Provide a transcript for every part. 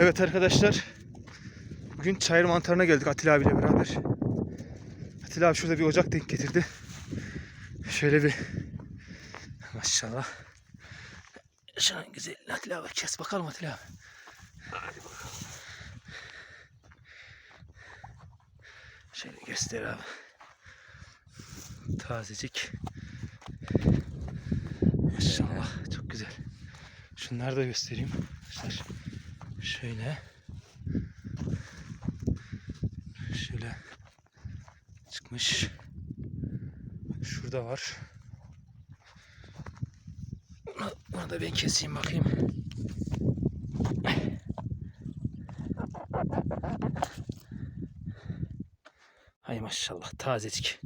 Evet arkadaşlar. Bugün çayır mantarına geldik Atilla abiyle beraber. Atilla abi şurada bir ocak denk getirdi. Şöyle bir maşallah. Şunun güzelliğini Atilla abi kes bakalım Atilla abi. Şöyle göster abi. Tazecik. Maşallah çok güzel. Şunları da göstereyim arkadaşlar. Şöyle. Şöyle çıkmış. Şurada var. Bunu, da ben keseyim bakayım. Hay maşallah tazecik.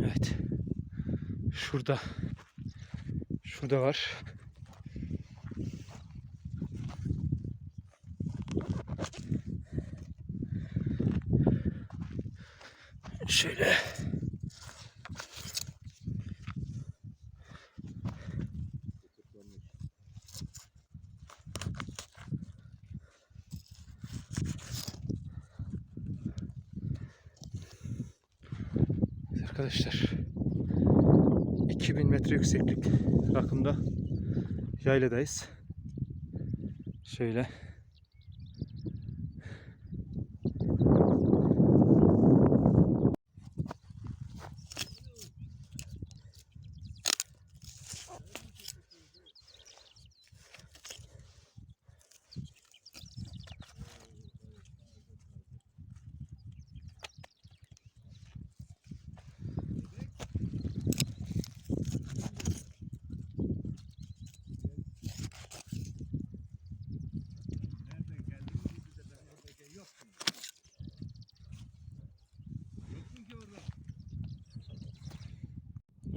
Evet. Şurada. Şurada var. Şöyle. Arkadaşlar 2000 metre yükseklik rakımda yayladayız. Şöyle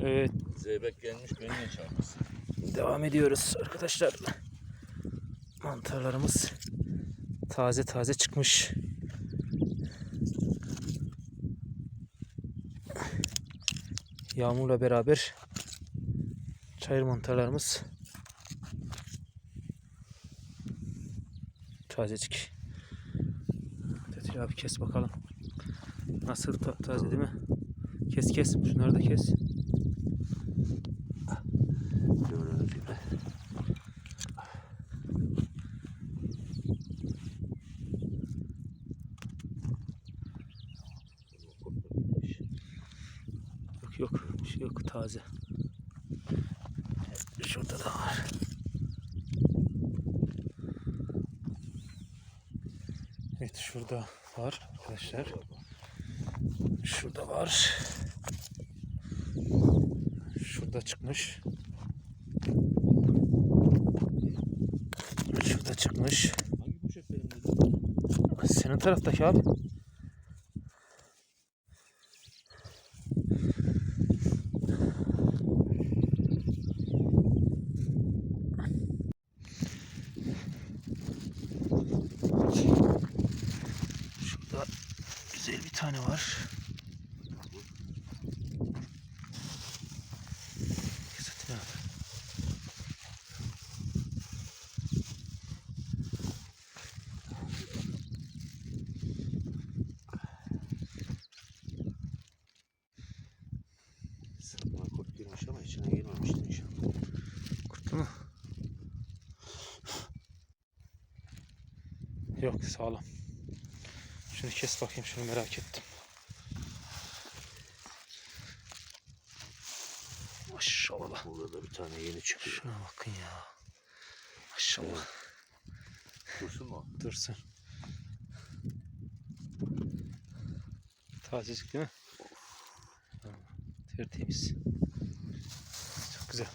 evet Zeybek gelmiş beni ne çağırmasın? devam ediyoruz arkadaşlar. Mantarlarımız taze taze çıkmış. Yağmurla beraber çayır mantarlarımız tazecik. Tetil abi kes bakalım. Nasıl ta- taze değil mi? Kes kes. Şunları da kes. Yok yok bir şey yok taze. Şurada da var. Evet şurada var arkadaşlar. Şurada var. Şurada çıkmış. Şurada çıkmış. Senin taraftaki abi. Şurada güzel bir tane var. Kesetin abi. Sırtına kurt girmiş ama içine girmemiştir inşallah. Kurttu mu? Yok sağlam. Şunu kes bakayım şunu merak ettim. Maşallah. Burada da bir tane yeni çıkıyor. Şuna bakın ya. Maşallah. Dursun mu? Dursun. Tazecik değil mi? Tertemiz. Çok güzel.